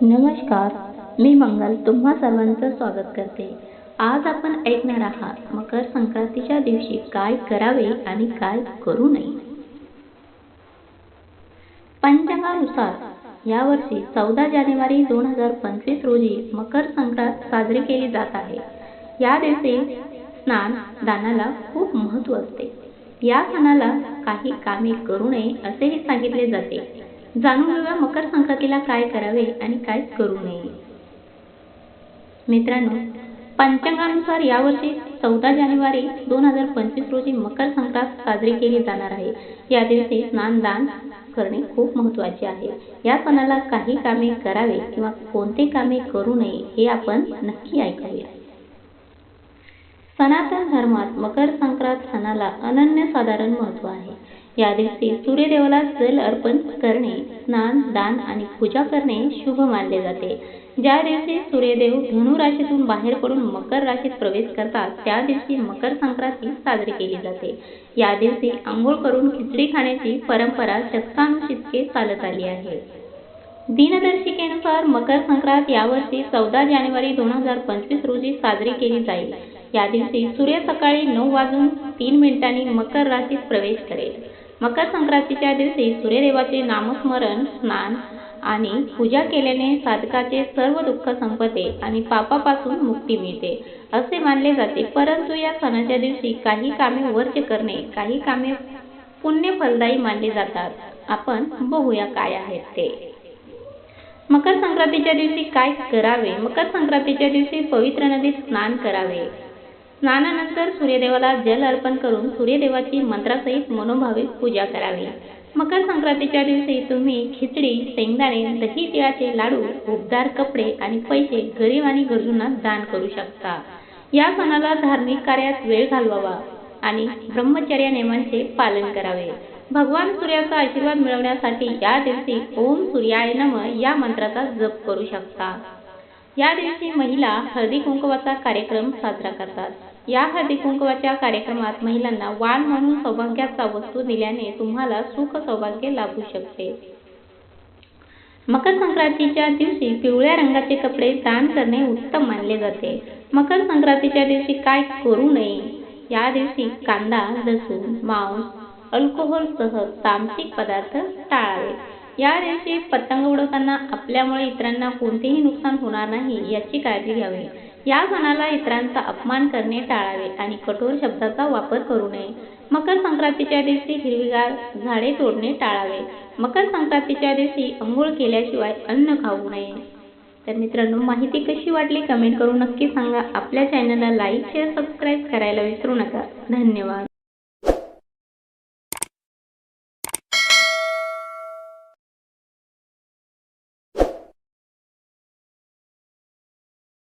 नमस्कार मी मंगल तुम्हा सर्वांचं स्वागत करते. आज आपण ऐकणार आहात मकर संक्रांतीच्या दिवशी काय करावे आणि काय करू नये. पंचांगानुसार यावर्षी चौदा जानेवारी दोन हजार पंचवीस रोजी मकर संक्रांत साजरी केली जात आहे. या दिवशी स्नान दानाला खूप महत्त्व असते. या सणाला काही कामे करू नये असेही सांगितले जाते. जाणून घेऊया मकर संक्रांतीला काय करावे आणि काय करू नये. मित्रांनो पंचांगानुसार यावर्षी चौदा जानेवारी दोन हजार पंचवीस रोजी मकर संक्रांत साजरी केली जाणार आहे. या दिवशी स्नानदान करणे खूप महत्त्वाचे आहे. या सणाला काही कामे करावे किंवा कोणते कामे करू नये हे आपण नक्की ऐकावे. सनातन धर्मात मकर संक्रांत सणाला अनन्यसाधारण महत्त्व आहे. या दिवशी सूर्यदेवाला जल अर्पण करणे स्नान दान आणि पूजा करणे शुभ मानले जाते. ज्या दिवशी सूर्यदेव धनु राशीतून बाहेर पडून मकर राशीत प्रवेश करतात त्या दिवशी मकर संक्रांती साजरी केली जाते. या दिवशी आंघोळ करून खिचडी खाण्याची परंपरा शतकानुशतके चालत आली आहे. दिनदर्शिकेनुसार मकर संक्रांत यावर्षी चौदा जानेवारी दोन हजार पंचवीस रोजी साजरी केली जाईल. या दिवशी सूर्य सकाळी नऊ वाजून तीन मिनिटांनी मकर राशीत प्रवेश करेल. मकर संक्रांतीच्या दिवशी सूर्यदेवाचे नामस्मरण स्नान आणि पूजा केल्याने साधकाचे सर्व दुःख संपते आणि पापापासून मुक्ती मिळते असे मानले जाते. परंतु या सणाच्या दिवशी काही कामे वर्ज करणे काही कामे पुण्य फलदायी मानली जातात. आपण बघूया काय आहेत ते. मकर संक्रांतीच्या दिवशी काय करावे? मकर संक्रांतीच्या दिवशी पवित्र नदीत स्नान करावे. स्नानानंतर सूर्यदेवाला जल अर्पण करून सूर्यदेवाची मंत्रासहित मनोभावे पूजा करावी. मकर संक्रांतीच्या दिवशी तुम्ही खिचडी शेंगदाणे दही तिळाचे लाडू उबदार कपडे आणि पैसे गरीब आणि गरजूंना दान करू शकता. या सणाला धार्मिक कार्यात वेळ घालवावा आणि ब्रह्मचर्य नियमांचे पालन करावे. भगवान सूर्याचा आशीर्वाद मिळवण्यासाठी या दिवशी ओम सूर्याय नम या मंत्राचा जप करू शकता. या दिवशी महिला हळदी कुंकवाचा कार्यक्रम साजरा करतात. या हळदी कुंकवाच्या कार्यक्रमात महिलांना वाण म्हणून सौभाग्याचा वस्तू दिल्याने तुम्हाला सुख सौभाग्य लाभू शकते. मकर संक्रांतीच्या दिवशी पिवळ्या रंगाचे कपडे दान करणे उत्तम मानले जाते. मकर संक्रांतीच्या दिवशी काय करू नये? या दिवशी कांदा लसूण मांस अल्कोहोलसह तामसिक पदार्थ टाळावे. या दिवशी पतंग उडवताना आपल्यामुळे इतरांना कोणतेही नुकसान होणार नाही याची काळजी घ्यावी. या सणाला इतरांचा अपमान करणे टाळावे आणि कठोर शब्दाचा वापर करू नये. मकर संक्रांतीच्या दिवशी हिरवीगार झाडे तोडणे टाळावे. मकर संक्रांतीच्या दिवशी अंघोळ केल्याशिवाय अन्न खाऊ नये. तर मित्रांनो माहिती कशी वाटली कमेंट करून नक्की सांगा. आपल्या चॅनलला लाईक शेअर सबस्क्राईब करायला विसरू नका. धन्यवाद.